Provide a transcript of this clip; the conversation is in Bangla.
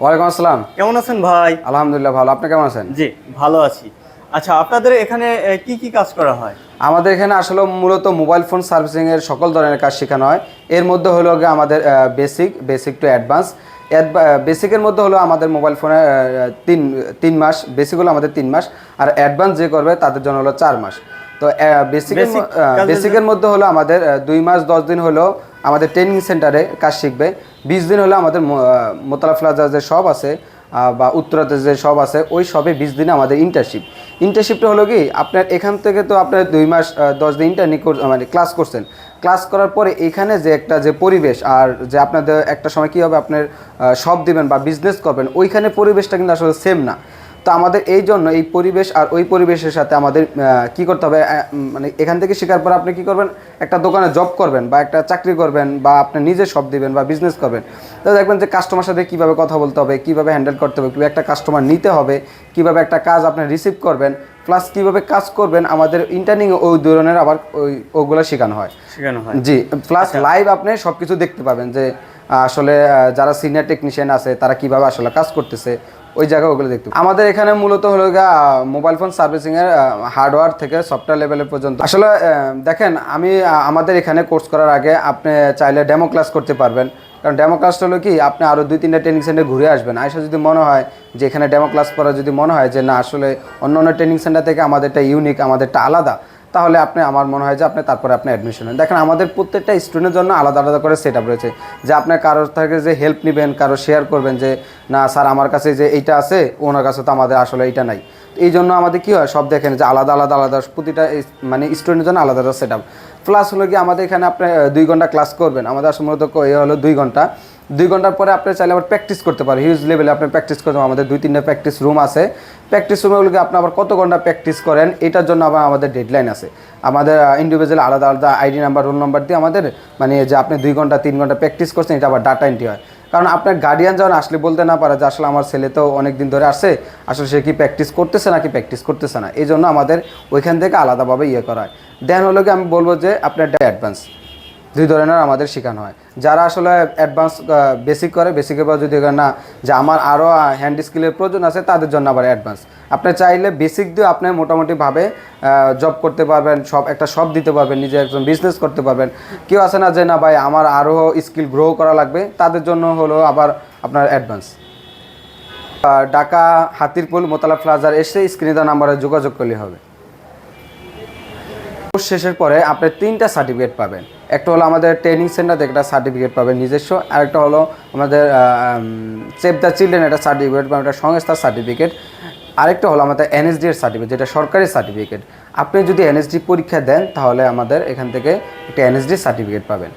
ওয়ালাইকুম আসসালাম। কেমন আছেন ভাই? আলহামদুলিল্লাহ ভালো। আপনি কেমন আছেন? জি ভালো আছি। আচ্ছা আপনাদের এখানে কি কি কাজ করা হয়? আমাদের এখানে আসলে মূলত মোবাইল ফোন সার্ভিসিং এর সকল ধরনের কাজ শেখানো হয়। এর মধ্যে হলো গিয়ে আমাদের বেসিক বেসিক টু অ্যাডভান্স বেসিকের মধ্যে হলো আমাদের মোবাইল ফোনে তিন তিন মাস। বেসিক হলো আমাদের তিন মাস। আর অ্যাডভান্স যে করবে তাদের জন্য হলো চার মাস। তো বেসিকের বেসিকের মধ্যে হলো আমাদের দুই মাস দশ দিন হলো আমাদের ট্রেনিং সেন্টারে কাজ শিখবে। বিশ দিন হলো আমাদের মোতালা যে সব আছে বা উত্তরাতে যে সব আছে, ওই সবে বিশ দিনে আমাদের ইন্টার্নশিপ ইন্টার্নশিপটা হলো কি, আপনার এখান থেকে তো আপনার দুই মাস দশ দিন ইন্টার্নি মানে ক্লাস করছেন। ক্লাস করার পরে এখানে যে একটা যে পরিবেশ, আর যে আপনাদের একটা সময় কী হবে, আপনার সব দিবেন বা বিজনেস করবেন, ওইখানে পরিবেশটা কিন্তু আসলে সেম না। তো আমাদের এই জন্য এই পরিবেশ আর ওই পরিবেশের সাথে আমাদের কি করতে হবে? মানে এখান থেকে শেখার পর আপনি কি করবেন? একটা দোকানে জব করবেন বা একটা চাকরি করবেন বা আপনি নিজে সব দিবেন বা বিজনেস করবেন। তো দেখবেন যে কাস্টমার সাথে কীভাবে কথা বলতে হবে, কীভাবে হ্যান্ডেল করতে হবে, কীভাবে একটা কাস্টমার নিতে হবে, কীভাবে একটা কাজ আপনি রিসিভ করবেন প্লাস কীভাবে কাজ করবেন আমাদের ইন্টারনিং ওই ধরনের আবার ওই ওগুলো শেখানো হয়। শেখানো হয়। জি প্লাস লাইভ আপনি সব কিছু দেখতে পাবেন যে আসলে যারা সিনিয়র টেকনিশিয়ান আছে তারা কীভাবে আসলে কাজ করতেছে ওই জায়গায় ওগুলো দেখতে। আমাদের এখানে মূলত হলো মোবাইল ফোন সার্ভিসিং এর হার্ডওয়্যার থেকে সফটওয়্যার লেভেলের পর্যন্ত। আসলে দেখেন আমি আমাদের এখানে কোর্স করার আগে আপনি চাইলে ডেমো ক্লাস করতে পারবেন। কারণ ডেমো ক্লাসটা হলো কি, আপনি আরও দুই, তিনটা ট্রেনিং সেন্টার ঘুরে আসবেন। আয়সা যদি মনে হয় যে এখানে ডেমো ক্লাস করা যদি মনে হয় যে না, আসলে অন্য অন্য ট্রেনিং সেন্টার থেকে আমাদেরটা ইউনিক আমাদেরটা আলাদা তাহলে আপনি, আমার মনে হয় যে আপনি তারপরে আপনি অ্যাডমিশন নেন। দেখেন, আমাদের প্রত্যেকটা স্টুডেন্টের জন্য আলাদা আলাদা করে সেট রয়েছে। যে আপনি কারোর থেকে যে হেল্প নেবেন, কারও শেয়ার করবেন যে, না, স্যার, আমার কাছে যে এইটা আছে, ওনার কাছে তো আমাদের আসলে এইটা নাই। এই জন্য আমাদের কী হয়, সব দেখেন যে আলাদা আলাদা আলাদা প্রতিটা মানে স্টুডেন্টের জন্য আলাদা আলাদা সেট আপ প্লাস হলো কি আমাদের এখানে আপনি দুই ঘণ্টা ক্লাস করবেন। আমাদের আসলে মূলত এ হলো দুই ঘণ্টা। দুই ঘণ্টার পরে আপনি চাইলে আবার প্র্যাকটিস করতে পারেন। হিউজ লেভেলে আপনি প্র্যাকটিস করতে। আমাদের দুই, তিনটা প্র্যাকটিস রুম আছে। প্র্যাকটিস রুমগুলোকে আপনি আবার কত ঘণ্টা প্র্যাকটিস করেন, এটার জন্য আবার আমাদের ডেডলাইন আছে। আমাদের ইন্ডিভিজুয়াল আলাদা আলাদা আইডি নাম্বার রোল নাম্বার দিয়ে আমাদের মানে যে আপনি দুই ঘণ্টা, তিন ঘণ্টা প্র্যাকটিস করছেন, এটা আবার ডাটা এন্ট্রি হয়। কারণ আপনার গার্ডিয়ান যখন আসলে বলতে না পারে যে আসলে আমার ছেলে তো অনেক দিন ধরে আসছে, আসলে সে কি প্র্যাকটিস করতেছে নাকি প্র্যাকটিস করতেছে না? এই জন্য আমাদের ওইখান থেকে আলাদাভাবে ইয়ে করা হয়। দেন হলো কি আমি বলব যে আপনার অ্যাডভান্স দুই ধরনের আমাদের শেখানো হয়। যারা আসলে অ্যাডভান্স বেসিক করে বেসিকের পর যদি না যে আমার আরও হ্যান্ড স্কিলের প্রয়োজন আছে, তাদের জন্য আবার অ্যাডভান্স আপনি চাইলে বেসিক দিয়ে আপনি মোটামুটিভাবে জব করতে পারবেন, সব, একটা সব দিতে পারবেন, নিজে একজন বিজনেস করতে পারবেন। কেউ আছে না যে, না ভাই, আমার আরও স্কিল গ্রো করা লাগবে। তাদের জন্য হলো আবার আপনার অ্যাডভান্স ঢাকা হাতিরপুল মোতালা প্লাজার এসে স্ক্রিনে নাম্বারে যোগাযোগ করলে হবে। কোর্স শেষের পরে আপনি তিনটা সার্টিফিকেট পাবেন। একটা হলো আমাদের ট্রেনিং সেন্টার থেকে একটা সার্টিফিকেট পাবেন নিজস্ব, আর একটা হলো আমাদের সেভ দ্য চিলড্রেন একটা সার্টিফিকেট বা একটা সংস্থার সার্টিফিকেট আরেকটা হলো আমাদের এনএসডি এর সার্টিফিকেট যেটা সরকারি সার্টিফিকেট আপনি যদি এনএসডি পরীক্ষা দেন, তাহলে আমাদের এখান থেকে একটা এনএসডি সার্টিফিকেট পাবেন।